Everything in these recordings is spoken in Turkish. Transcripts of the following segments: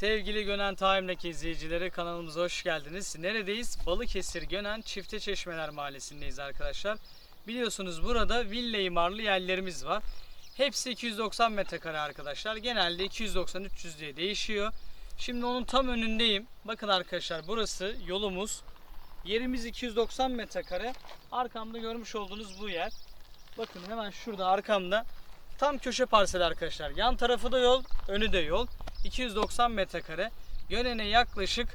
Sevgili Gönen Time'daki izleyicileri kanalımıza hoş geldiniz. Neredeyiz? Balıkesir Gönen Çifte Çeşmeler Mahallesi'ndeyiz arkadaşlar. Biliyorsunuz burada villa imarlı yerlerimiz var. Hepsi 290 metrekare arkadaşlar. Genelde 290-300 diye değişiyor. Şimdi onun tam önündeyim. Bakın arkadaşlar burası yolumuz. Yerimiz 290 metrekare. Arkamda görmüş olduğunuz bu yer. Bakın hemen şurada arkamda tam köşe parsel arkadaşlar. Yan tarafı da yol, önü de yol. 290 metrekare. Yönene yaklaşık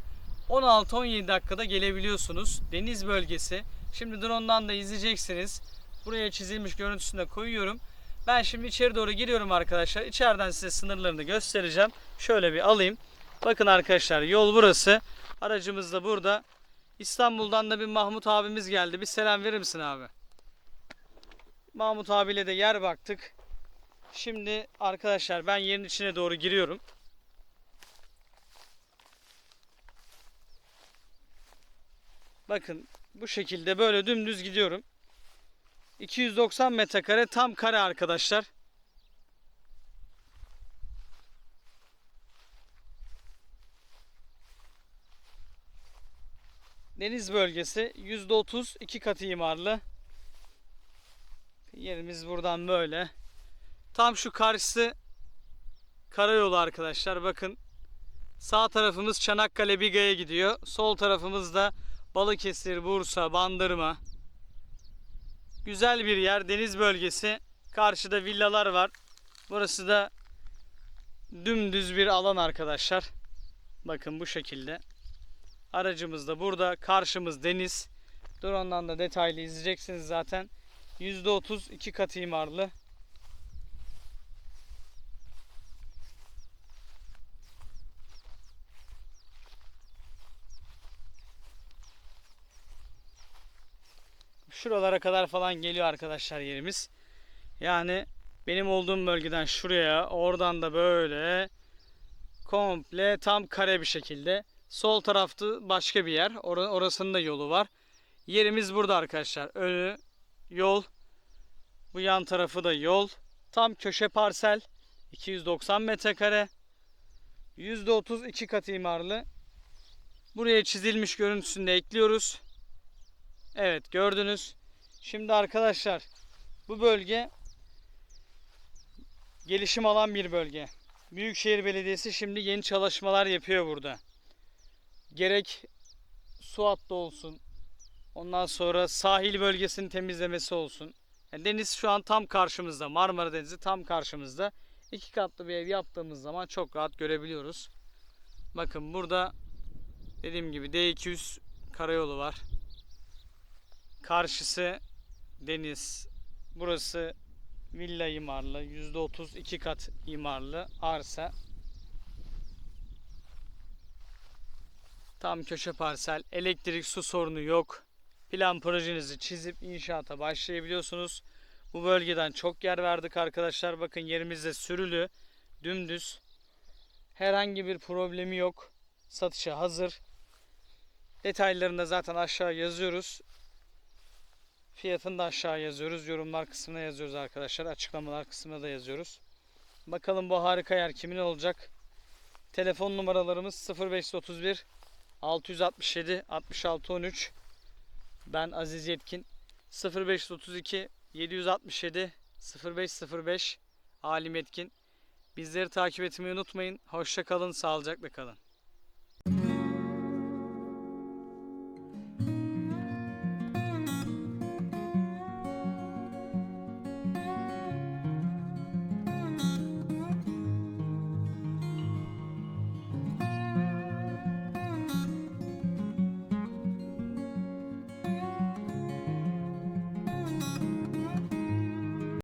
16-17 dakikada gelebiliyorsunuz. Deniz bölgesi. Şimdi drone'dan da izleyeceksiniz. Buraya çizilmiş görüntüsünü koyuyorum. Ben şimdi içeri doğru giriyorum arkadaşlar. İçeriden size sınırlarını göstereceğim. Şöyle bir alayım. Bakın arkadaşlar yol burası. Aracımız da burada. İstanbul'dan da bir Mahmut abimiz geldi. Bir selam verir misin abi? Mahmut abiyle de yer baktık. Şimdi arkadaşlar ben yerin içine doğru giriyorum. Bakın bu şekilde böyle dümdüz gidiyorum. 290 metrekare tam kare arkadaşlar. Deniz bölgesi %30 iki katı imarlı. Yerimiz buradan böyle. Tam şu karşısı karayolu arkadaşlar. Bakın sağ tarafımız Çanakkale Biga'ya gidiyor. Sol tarafımız da Balıkesir, Bursa, Bandırma. Güzel bir yer. Deniz bölgesi. Karşıda villalar var. Burası da dümdüz bir alan arkadaşlar. Bakın bu şekilde. Aracımız da burada. Karşımız deniz. Drone'dan da detaylı izleyeceksiniz zaten. %30 iki katı imarlı. Şuralara kadar falan geliyor arkadaşlar yerimiz. Yani benim olduğum bölgeden şuraya, oradan da böyle komple tam kare bir şekilde. Sol tarafta başka bir yer. Or- orasının da yolu var. Yerimiz burada arkadaşlar. Önü yol. Bu yan tarafı da yol. Tam köşe parsel. 290 metrekare. %30 iki katı imarlı. Buraya çizilmiş görüntüsünü de ekliyoruz. Evet gördünüz. Şimdi arkadaşlar bu bölge gelişim alan bir bölge. Büyükşehir Belediyesi şimdi yeni çalışmalar yapıyor burada. Gerek su hattı olsun. Ondan sonra sahil bölgesinin temizlemesi olsun. Yani deniz şu an tam karşımızda. Marmara Denizi tam karşımızda. İki katlı bir ev yaptığımız zaman çok rahat görebiliyoruz. Bakın burada dediğim gibi D200 karayolu var. Karşısı deniz. Burası villa imarlı. %30 iki kat imarlı arsa. Tam köşe parsel. Elektrik su sorunu yok. Plan projenizi çizip inşaata başlayabiliyorsunuz. Bu bölgeden çok yer verdik arkadaşlar. Bakın yerimizde sürülü. Dümdüz. Herhangi bir problemi yok. Satışa hazır. Detaylarını da zaten aşağı yazıyoruz. Fiyatını da aşağı yazıyoruz. Yorumlar kısmına yazıyoruz arkadaşlar. Açıklamalar kısmına da yazıyoruz. Bakalım bu harika yer kimin olacak? Telefon numaralarımız 0531 667 66 13. Ben Aziz Yetkin. 0532 767 0505 Alim Etkin. Bizleri takip etmeyi unutmayın. Hoşça kalın, sağlıcakla kalın.